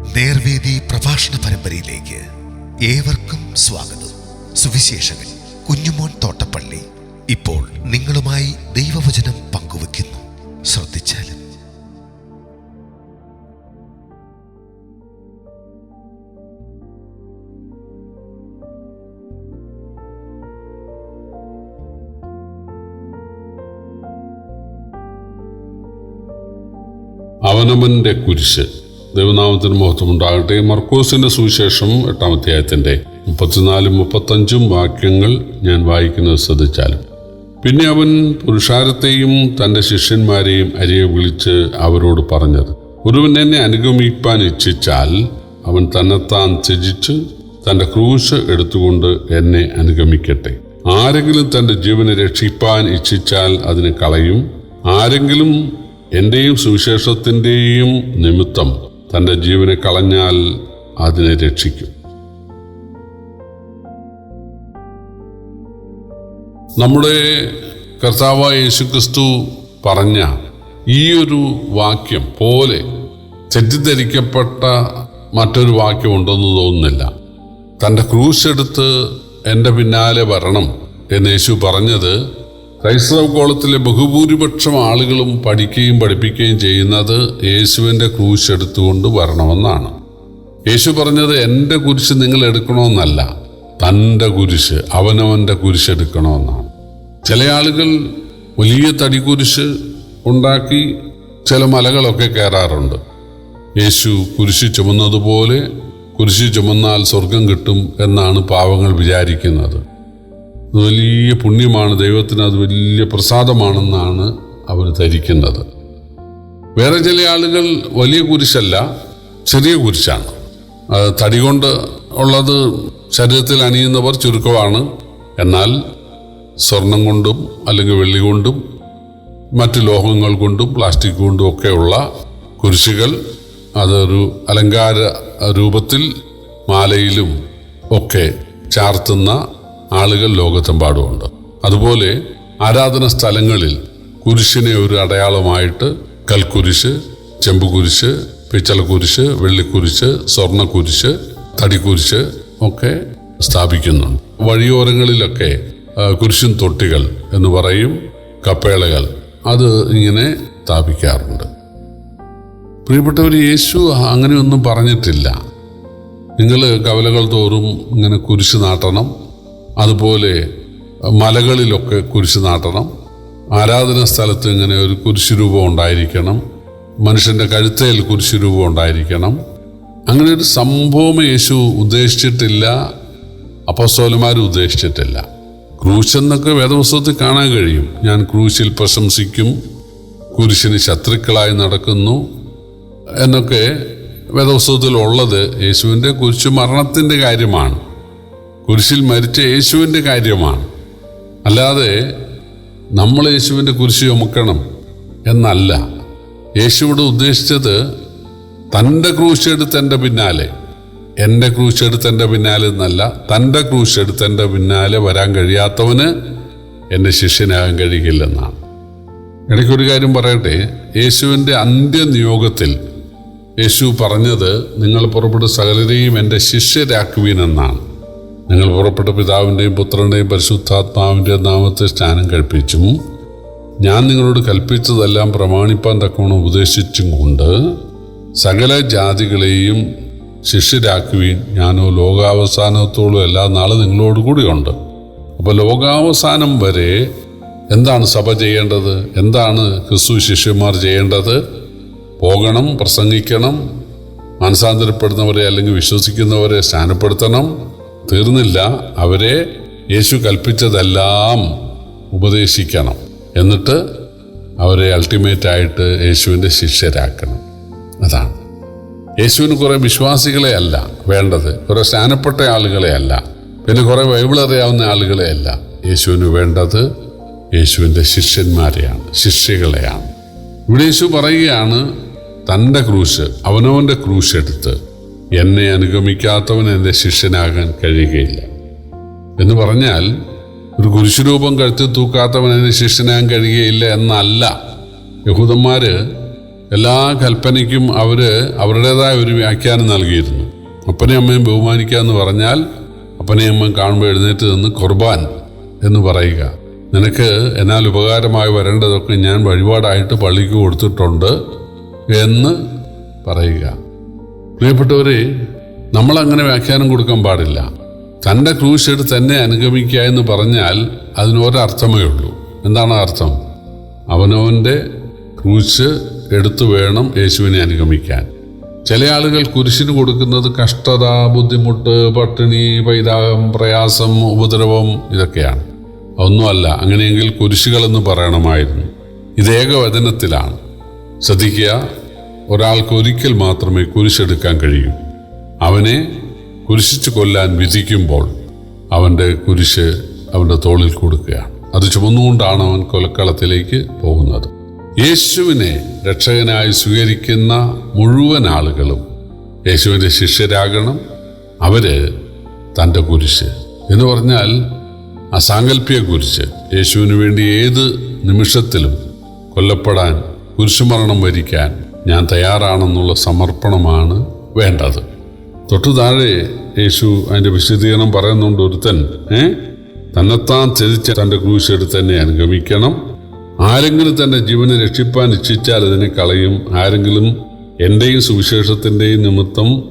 നേർവേദി പ്രഭാഷണ പരമ്പരയിലേക്ക് ഏവർക്കും സ്വാഗതം. സുവിശേഷകൻ കുഞ്ഞുമോൻ തോട്ടപ്പള്ളി ഇപ്പോൾ നിങ്ങളുമായി ദൈവവചനം പങ്കുവെക്കുന്നു ശ്രദ്ധിച്ചാലും. അവനവന്റെ കുരിശ് ദൈവനാമത്തിന് മഹത്വം ഉണ്ടാകട്ടെ മർക്കോസിന്റെ സുവിശേഷം എട്ടാം അധ്യായത്തിന്റെ മുപ്പത്തിനാലും മുപ്പത്തഞ്ചും വാക്യങ്ങൾ ഞാൻ വായിക്കുന്നത് ശ്രദ്ധിച്ചാലും. പിന്നെ അവൻ പുരുഷാരത്തെയും തന്റെ ശിഷ്യന്മാരെയും അരിയെ വിളിച്ച് അവരോട് പറഞ്ഞത് ഒരുവൻ എന്നെ അനുഗമിപ്പാൻ ഇച്ഛിച്ചാൽ അവൻ തന്നെത്താൻ ത്യജിച്ച് തന്റെ ക്രൂശ് എടുത്തുകൊണ്ട് എന്നെ അനുഗമിക്കട്ടെ. ആരെങ്കിലും തന്റെ ജീവനെ രക്ഷിപ്പാൻ ഇച്ഛിച്ചാൽ അതിനെ കളയും. ആരെങ്കിലും എന്റെയും സുവിശേഷത്തിന്റെയും നിമിത്തം തന്റെ ജീവനെ കളഞ്ഞാൽ അതിനെ രക്ഷിക്കും. നമ്മുടെ കർത്താവ് യേശുക്രിസ്തു പറഞ്ഞ ഈ ഒരു വാക്യം പോലെ തെറ്റിദ്ധരിക്കപ്പെട്ട മറ്റൊരു വാക്യം ഉണ്ടെന്ന് തോന്നുന്നില്ല. തന്റെ ക്രൂശെടുത്ത് എന്റെ പിന്നാലെ വരണം എന്ന് യേശു പറഞ്ഞത് ക്രൈസ്തവ കോളത്തിലെ ബഹുഭൂരിപക്ഷം ആളുകളും പഠിക്കുകയും പഠിപ്പിക്കുകയും ചെയ്യുന്നത് യേശുവിന്റെ ക്രൂശ് എടുത്തുകൊണ്ട് വരണമെന്നാണ്. യേശു പറഞ്ഞത് എന്റെ കുരിശ് നിങ്ങൾ എടുക്കണമെന്നല്ല തന്റെ കുരിശ് അവനവന്റെ കുരിശ് എടുക്കണമെന്നാണ്. ചില ആളുകൾ വലിയ തടി കുരിശ് ഉണ്ടാക്കി ചില മലകളൊക്കെ കയറാറുണ്ട്. യേശു കുരിശ് ചുമന്നതുപോലെ കുരിശ് ചുമന്നാൽ സ്വർഗം കിട്ടും എന്നാണ് പാവങ്ങൾ വിചാരിക്കുന്നത്. വലിയ പുണ്യമാണ്. ദൈവത്തിന് അത് വലിയ പ്രസാദമാണെന്നാണ് അവർ ധരിക്കുന്നത്. വേറെ ചില ആളുകൾ വലിയ കുരിശല്ല ചെറിയ കുരിശാണ്. തടി കൊണ്ട് ഉള്ളത് ശരീരത്തിൽ അണിയുന്നവർ ചുരുക്കമാണ്. എന്നാൽ സ്വർണം കൊണ്ടും അല്ലെങ്കിൽ വെള്ളി കൊണ്ടും മറ്റ് ലോഹങ്ങൾ കൊണ്ടും പ്ലാസ്റ്റിക് കൊണ്ടും ഒക്കെയുള്ള കുരിശുകൾ അതൊരു അലങ്കാര രൂപത്തിൽ മാലയിലും ഒക്കെ ചാർത്തുന്ന ആളുകൾ ലോകത്തെമ്പാടുമുണ്ട്. അതുപോലെ ആരാധന സ്ഥലങ്ങളിൽ കുരിശിനെ ഒരു അടയാളമായിട്ട് കൽക്കുരിശ് ചെമ്പുകുരിശ് പിച്ചളക്കുരിശ് വെള്ളിക്കുരിശ് സ്വർണക്കുരിശ് തടിക്കുരിശ് ഒക്കെ സ്ഥാപിക്കുന്നുണ്ട്. വഴിയോരങ്ങളിലൊക്കെ ആ, കുരിശും തൊട്ടികൾ എന്ന് പറയും കപ്പേളകൾ. അത് ഇങ്ങനെ സ്ഥാപിക്കാറുണ്ട്. പ്രിയപ്പെട്ടവർ യേശു അങ്ങനെയൊന്നും പറഞ്ഞിട്ടില്ല. നിങ്ങൾ കവലകൾ തോറും ഇങ്ങനെ കുരിശ് നാട്ടണം. അതുപോലെ മലകളിലൊക്കെ കുരിശ് നാട്ടണം. ആരാധന സ്ഥലത്ത് ഇങ്ങനെ ഒരു കുരിശ് രൂപം ഉണ്ടായിരിക്കണം. മനുഷ്യന്റെ കഴുത്തേൽ കുരിശ് രൂപം ഉണ്ടായിരിക്കണം. അങ്ങനെ ഒരു സംഭവം യേശു ഉദ്ദേശിച്ചിട്ടില്ല. അപ്പസ്തോലന്മാരും ഉദ്ദേശിച്ചിട്ടില്ല. ക്രൂശ് എന്നൊക്കെ വേദപുസ്തകത്തിൽ കാണാൻ കഴിയും. ഞാൻ ക്രൂശിൽ പ്രശംസിക്കും. കുരിശിന് ശത്രുക്കളായി നടക്കുന്നു. എന്നൊക്കെ വേദപുസ്തകത്തിൽ ഉള്ളത് യേശുവിന്റെ കുരിശു മരണത്തിന്റെ കാര്യമാണ്. കുരിശിൽ മരിച്ച യേശുവിന്റെ കാര്യമാണ്. അല്ലാതെ നമ്മൾ യേശുവിന്റെ കുരിശ് ചുമക്കണം എന്നല്ല. യേശുവിടെ ഉദ്ദേശിച്ചത് തന്റെ ക്രൂശെടുത്ത് എന്റെ പിന്നാലെ. എന്റെ ക്രൂശെടുത്ത് എന്റെ പിന്നാലെ എന്നല്ല തന്റെ ക്രൂശെടുത്ത് എന്റെ പിന്നാലെ വരാൻ കഴിയാത്തവന് എന്റെ ശിഷ്യനാകാൻ കഴിയില്ലെന്നാണ്. ഇടയ്ക്കൊരു കാര്യം പറയട്ടെ യേശുവിന്റെ അന്ത്യനിയോഗത്തിൽ യേശു പറഞ്ഞത് നിങ്ങൾ പുറപ്പെട്ട സകലരെയും എന്റെ ശിഷ്യരാക്കുവീനെന്നാണ് നിങ്ങൾ പുറപ്പെട്ട പിതാവിന്റെയും പുത്രന്റെയും പരിശുദ്ധാത്മാവിന്റെയും നാമത്തെ സ്നാനം കഴിപ്പിച്ചും ഞാൻ നിങ്ങളോട് കൽപ്പിച്ചതെല്ലാം പ്രമാണിപ്പാൻ തക്കവണ്ണം ഉപദേശിച്ചും കൊണ്ട് സകല ജാതികളെയും ശിഷ്യരാക്കുകയും ഞാനോ ലോകാവസാനത്തോളം എല്ലാ നാളും നിങ്ങളോട് കൂടിയുണ്ട്. അപ്പോൾ ലോകാവസാനം വരെ എന്താണ് സഭ ചെയ്യേണ്ടത്? എന്താണ് ക്രിസ്തു ശിഷ്യന്മാർ ചെയ്യേണ്ടത്? പോകണം പ്രസംഗിക്കണം മനസാന്തരപ്പെടുന്നവരെ അല്ലെങ്കിൽ വിശ്വസിക്കുന്നവരെ സ്ഥാനപ്പെടുത്തണം തീർന്നില്ല. അവരെ യേശു കൽപ്പിച്ചതെല്ലാം ഉപദേശിക്കണം. എന്നിട്ട് അവരെ അൾട്ടിമേറ്റ് ആയിട്ട് യേശുവിന്റെ ശിഷ്യരാക്കണം. അതാണ്. യേശുവിന് കുറേ വിശ്വാസികളെ അല്ല വേണ്ടത്. കുറേ സ്ഥാനപ്പെട്ട ആളുകളെ അല്ല. പിന്നെ കുറേ ബൈബിൾ അറിയാവുന്ന ആളുകളെ അല്ല യേശുവിന് വേണ്ടത് യേശുവിന്റെ ശിഷ്യന്മാരെയാണ് ശിഷ്യകളെയാണ്. ഇവിടെ യേശു പറയുകയാണ് തന്റെ ക്രൂശ് അവനവന്റെ ക്രൂശ് എടുത്ത് എന്നെ അനുഗമിക്കാത്തവൻ എന്റെ ശിഷ്യനാകാൻ കഴിയുകയില്ല. എന്ന് പറഞ്ഞാൽ ഒരു കുരിശുരൂപം കഴുത്തി തൂക്കാത്തവൻ എന്റെ ശിഷ്യനാകാൻ കഴിയുകയില്ല എന്നല്ല. യഹൂദന്മാര് എല്ലാ കൽപ്പനയ്ക്കും അവർ അവരുടേതായ ഒരു വ്യാഖ്യാനം നൽകിയിരുന്നു. അപ്പനെയും അമ്മയും ബഹുമാനിക്കുക എന്ന് പറഞ്ഞാൽ അപ്പനെയും അമ്മയും കാണുമ്പോൾ എഴുന്നേറ്റ് നിന്ന് കുർബാൻ എന്ന് പറയുക. നിനക്ക് എന്നാൽ ഉപകാരമായി വരേണ്ടതൊക്കെ ഞാൻ വഴിപാടായിട്ട് പള്ളിക്ക് കൊടുത്തിട്ടുണ്ട് എന്ന് പറയുക. പ്രിയപ്പെട്ടവരെ നമ്മളങ്ങനെ വ്യാഖ്യാനം കൊടുക്കാൻ പാടില്ല. തന്റെ ക്രൂശ് തന്നെ അനുഗമിക്കുക എന്ന് പറഞ്ഞാൽ അതിനൊരർത്ഥമേ ഉള്ളൂ. എന്താണ് അർത്ഥം? അവനവന്റെ ക്രൂശ് എടുത്തു വേണം യേശുവിനെ അനുഗമിക്കാൻ. ചില ആളുകൾ കുരിശിന് കൊടുക്കുന്നത് കഷ്ടത ബുദ്ധിമുട്ട് പട്ടിണി പൈതാകം പ്രയാസം ഉപദ്രവം ഇതൊക്കെയാണ്. ഒന്നുമല്ല അങ്ങനെയെങ്കിൽ കുരിശുകളെന്ന് പറയണമായിരുന്നു. ഇത് ഏകവചനത്തിലാണ്. ശ്രദ്ധിക്കുക ഒരാൾക്ക് ഒരിക്കൽ മാത്രമേ കുരിശെടുക്കാൻ കഴിയൂ. അവനെ കുരിശിച്ച് കൊല്ലാൻ വിധിക്കുമ്പോൾ അവന്റെ കുരിശ് അവന്റെ തോളിൽ കൊടുക്കുകയാണ്. അത് ചുമന്നുകൊണ്ടാണ് അവൻ കൊലക്കളത്തിലേക്ക് പോകുന്നത്. യേശുവിനെ രക്ഷകനായി സ്വീകരിക്കുന്ന മുഴുവൻ ആളുകളും യേശുവിന്റെ ശിഷ്യരാകണം അവർ തന്റെ കുരിശ്. എന്ന് പറഞ്ഞാൽ അസാങ്കല്പിക കുരിശ് യേശുവിന് വേണ്ടി ഏത് നിമിഷത്തിലും കൊല്ലപ്പെടാൻ കുരിശുമരണം വരിക്കാൻ ഞാൻ തയ്യാറാണെന്നുള്ള സമർപ്പണമാണ് വേണ്ടത്. തൊട്ടു താഴെ യേശു അതിന്റെ വിശദീകരണം പറയുന്നുണ്ട് ഒരുത്തൻ ഏ? തന്നെത്താൻ ചതിച്ച തന്റെ ക്രൂശ് എടുത്ത് തന്നെ അനുഗമിക്കണം. ആരെങ്കിലും തന്റെ ജീവനെ രക്ഷിപ്പാൻ ഇച്ഛിച്ചാൽ അതിനെ കളയും. ആരെങ്കിലും എന്റെയും സുവിശേഷത്തിന്റെയും നിമിത്തം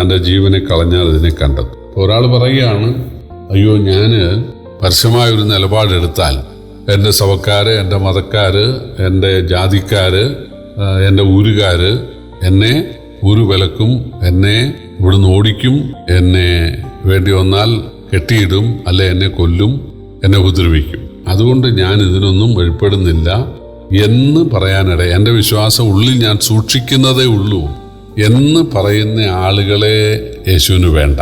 തന്റെ ജീവനെ കളഞ്ഞാൽ അതിനെ കണ്ടെത്തും. ഒരാൾ പറയുകയാണ് അയ്യോ ഞാൻ പരസ്യമായൊരു നിലപാടെടുത്താൽ എന്റെ സഭക്കാർ എന്റെ മതക്കാർ എന്റെ ജാതിക്കാര് ആ, എന്റെ ഊരുകാര് എന്നെ ഊരു വിലക്കും എന്നെ ഇവിടുന്ന് ഓടിക്കും എന്നെ വേണ്ടി വന്നാൽ കെട്ടിയിടും അല്ലെ എന്നെ കൊല്ലും എന്നെ ഉപദ്രവിക്കും. അതുകൊണ്ട് ഞാൻ ഇതിനൊന്നും വെളിപ്പെടുന്നില്ല. എന്ന് പറയാനിട എന്റെ വിശ്വാസം ഉള്ളിൽ ഞാൻ സൂക്ഷിക്കുന്നതേ ഉള്ളൂ. എന്ന് പറയുന്ന ആളുകളെ യേശുവിന് വേണ്ട.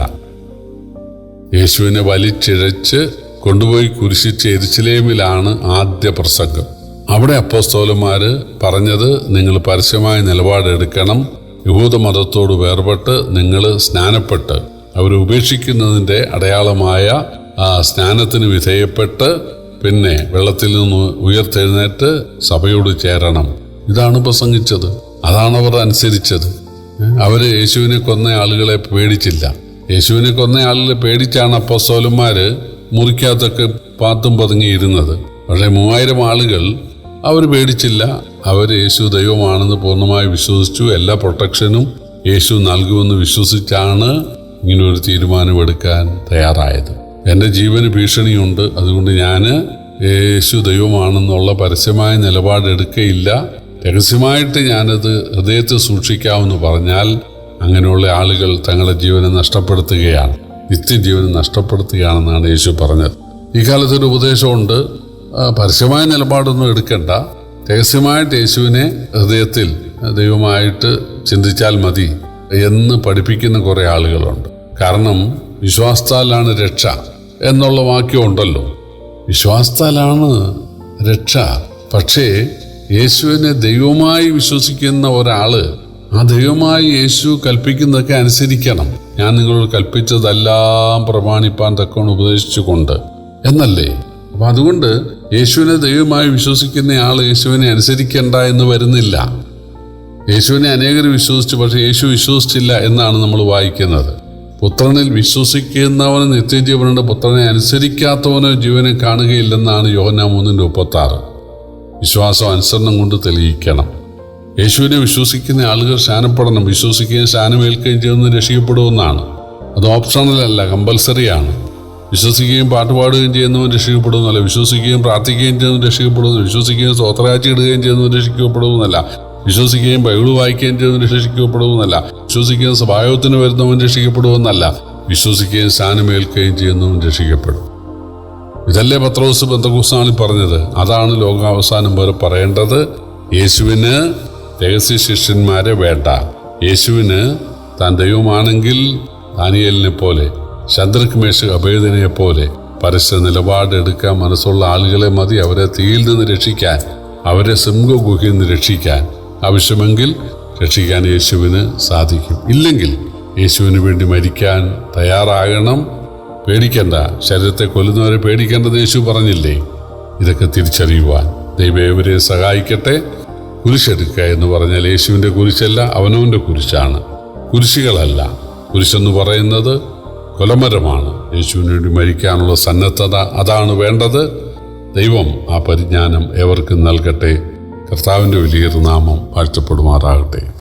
യേശുവിനെ വലിച്ചിഴച്ച് കൊണ്ടുപോയി കുരിശിച്ച് എരിച്ചിലേമിലാണ് ആദ്യ പ്രസംഗം. അവിടെ അപ്പോസ്തോലന്മാർ പറഞ്ഞത് നിങ്ങൾ പരസ്യമായ നിലപാടെടുക്കണം യഹൂദ മതത്തോട് വേർപെട്ട് നിങ്ങൾ സ്നാനപ്പെട്ട്. അവർ ഉപേക്ഷിക്കുന്നതിന്റെ അടയാളമായ സ്നാനത്തിന് വിധേയപ്പെട്ട് പിന്നെ വെള്ളത്തിൽ നിന്ന് ഉയർത്തെഴുന്നേറ്റ് സഭയോട് ചേരണം. ഇതാണ് പ്രസംഗിച്ചത്. അതാണ് അവർ അനുസരിച്ചത്. അവർ യേശുവിനെ കൊന്ന ആളുകളെ പേടിച്ചില്ല. യേശുവിനെ കൊന്ന ആളുകളെ പേടിച്ചാണ് അപ്പോസ്തോലന്മാര് മുറിക്കകത്തൊക്കെ പാത്തും പതുങ്ങിയിരുന്നത് പക്ഷേ മൂവായിരം ആളുകൾ അവർ പേടിച്ചില്ല. അവർ യേശു ദൈവമാണെന്ന് പൂർണമായി വിശ്വസിച്ചു. എല്ലാ പ്രൊട്ടക്ഷനും യേശു നൽകുമെന്ന് വിശ്വസിച്ചാണ് ഇങ്ങനെ ഒരു തീരുമാനമെടുക്കാൻ തയ്യാറായത്. എന്റെ ജീവന് ഭീഷണിയുണ്ട്. അതുകൊണ്ട് ഞാൻ യേശു ദൈവമാണെന്നുള്ള പരസ്യമായ നിലപാടെടുക്കയില്ല. രഹസ്യമായിട്ട് ഞാനത് ഹൃദയത്തിൽ സൂക്ഷിക്കാമെന്ന് പറഞ്ഞാൽ അങ്ങനെയുള്ള ആളുകൾ തങ്ങളുടെ ജീവനെ നഷ്ടപ്പെടുത്തുകയാണ്. നിത്യജീവനെ നഷ്ടപ്പെടുത്തുകയാണെന്നാണ് യേശു പറഞ്ഞത്. ഈ കാലത്തൊരു ഉപദേശമുണ്ട്. പരസ്യമായ നിലപാടൊന്നും എടുക്കണ്ട. രഹസ്യമായിട്ട് യേശുവിനെ ഹൃദയത്തിൽ ദൈവമായിട്ട് ചിന്തിച്ചാൽ മതി എന്ന് പഠിപ്പിക്കുന്ന കുറേ ആളുകളുണ്ട്. കാരണം വിശ്വാസത്താലാണ് രക്ഷ എന്നുള്ള വാക്യം ഉണ്ടല്ലോ. വിശ്വാസത്താലാണ് രക്ഷ. പക്ഷേ യേശുവിനെ ദൈവമായി വിശ്വസിക്കുന്ന ഒരാൾ ആ ദൈവമായി യേശു കൽപ്പിക്കുന്നതൊക്കെ അനുസരിക്കണം. ഞാൻ നിങ്ങളോട് കൽപ്പിച്ചതെല്ലാം പ്രമാണിപ്പാൻ തക്കവണ് ഉപദേശിച്ചുകൊണ്ട്. എന്നല്ലേ? അപ്പൊ അതുകൊണ്ട് യേശുവിനെ ദൈവമായി വിശ്വസിക്കുന്ന ആൾ യേശുവിനെ അനുസരിക്കേണ്ട എന്ന് വരുന്നില്ല. യേശുവിനെ അനേകർ വിശ്വസിച്ചു പക്ഷേ യേശു വിശ്വസിച്ചില്ല എന്നാണ് നമ്മൾ വായിക്കുന്നത്. പുത്രനിൽ വിശ്വസിക്കുന്നവന് നിത്യജീവനുണ്ട് പുത്രനെ അനുസരിക്കാത്തവന് ജീവനെ കാണുകയില്ലെന്നാണ് യോഹന മൂന്നിന്റെ മുപ്പത്താറ്. വിശ്വാസം അനുസരണം കൊണ്ട് തെളിയിക്കണം. യേശുവിനെ വിശ്വസിക്കുന്ന ആളുകൾ ശാനപ്പെടണം വിശ്വസിക്കുകയും ശാനമേൽക്കുകയും ചെയ്യുന്നത് രക്ഷിക്കപ്പെടുമെന്നാണ്. അത് ഓപ്ഷണൽ അല്ല കമ്പൽസറിയാണ് വിശ്വസിക്കുകയും പാട്ടുപാടുകയും ചെയ്യുന്നവൻ രക്ഷിക്കപ്പെടുന്നല്ല വിശ്വസിക്കുകയും പ്രാർത്ഥിക്കുകയും ചെയ്യുന്നവൻ രക്ഷിക്കപ്പെടുന്നു. വിശ്വസിക്കുകയും സ്തോത്രയാച്ചി ഇടുകയും ചെയ്യുന്നവൻ രക്ഷിക്കപ്പെടുന്നല്ല വിശ്വസിക്കുകയും ബൈബിൾ വായിക്കുകയും ചെയ്യുന്നവൻ രക്ഷിക്കപ്പെടുമെന്നല്ല വിശ്വസിക്കുകയും സഭായോഗത്തിന് വരുന്നവൻ രക്ഷിക്കപ്പെടുമെന്നല്ല വിശ്വസിക്കുകയും സ്ഥാനമേൽക്കുകയും ചെയ്യുന്നവൻ രക്ഷിക്കപ്പെടും. ഇതല്ലേ പത്രോസ് ബന്ധക്കൂസാണിൽ പറഞ്ഞത്? അതാണ് ലോകാവസാനം വരെ പറയേണ്ടത്. യേശുവിന് രഹസ്യ ശിഷ്യന്മാരെ വേണ്ട. യേശുവിന് താൻ ദൈവമാണെങ്കിൽ ദാനിയലിനെ പോലെ ശന്ദ്രക് മേശ അഭേദനെ പോലെ പരസ്യ നിലപാടെടുക്കാൻ മനസ്സുള്ള ആളുകളെ മതി അവരെ തീയിൽ നിന്ന് രക്ഷിക്കാൻ അവരെ സിംഹ ഗുഹയിൽ നിന്ന് രക്ഷിക്കാൻ. ആവശ്യമെങ്കിൽ രക്ഷിക്കാൻ യേശുവിന് സാധിക്കും. ഇല്ലെങ്കിൽ യേശുവിന് വേണ്ടി മരിക്കാൻ തയ്യാറാകണം. പേടിക്കേണ്ട. ശരീരത്തെ കൊല്ലുന്നവരെ പേടിക്കേണ്ടത് യേശു പറഞ്ഞില്ലേ? ഇതൊക്കെ തിരിച്ചറിയുവാൻ. ദൈവം സഹായിക്കട്ടെ? കുരിശെടുക്കുക എന്ന് പറഞ്ഞാൽ യേശുവിന്റെ കുരിശല്ല അവനവന്റെ കുരിശാണ്. കുരിശുകളല്ല. കുരിശെന്ന് പറയുന്നത് കൊലമരമാണ്. യേശുവിന് വേണ്ടി മരിക്കാനുള്ള സന്നദ്ധത അതാണ് വേണ്ടത്. ദൈവം ആ പരിജ്ഞാനം ഏവർക്കും നൽകട്ടെ. കർത്താവിന്റെ വലിയൊരു നാമം വാഴ്ത്തപ്പെടുമാറാകട്ടെ.